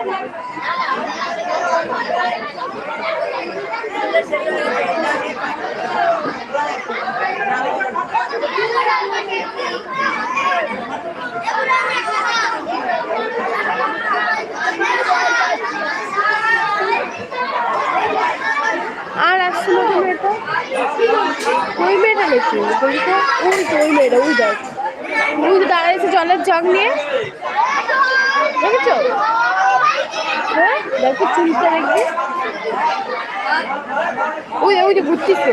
আর আসছিল তো? মেয়েটা ওই মেয়েটা নাকি? বলি তো, ওই তো, ওই মেয়েটা, ওই দেখ। ওই দাঁড়াইছে জলের জগ নিয়ে। দেখেছ? দেখো চুলটা দেখবি ওই ওই যে ঘুরতেছে।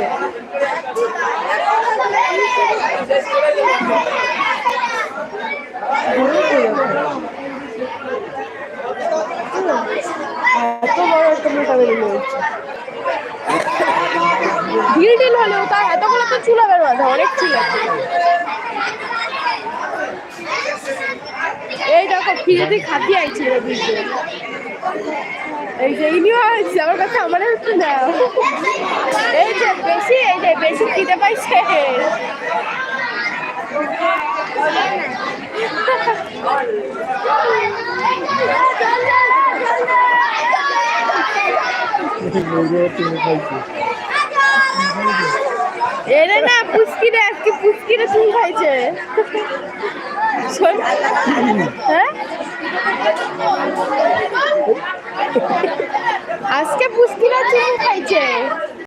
এত বড় একটা মোটা বেরিয়ে হচ্ছে ঢিল ঢিল হলেও তার তো চুল হবে মাথা অনেক চুল আছে। এই দেখো ফিরেতে খাতি আইছে এরা দুইজন। এই যে ইনিও আসছে আমার কাছে আমার একটু দাও। এই যে বেশি, এই যে বেশি খিদে পাইছে। এরে না পুচকি রে আজকে পুচকি রে চুল খাইছে হ্যাঁ? আজকে পুচকিরা চুল খাইছে।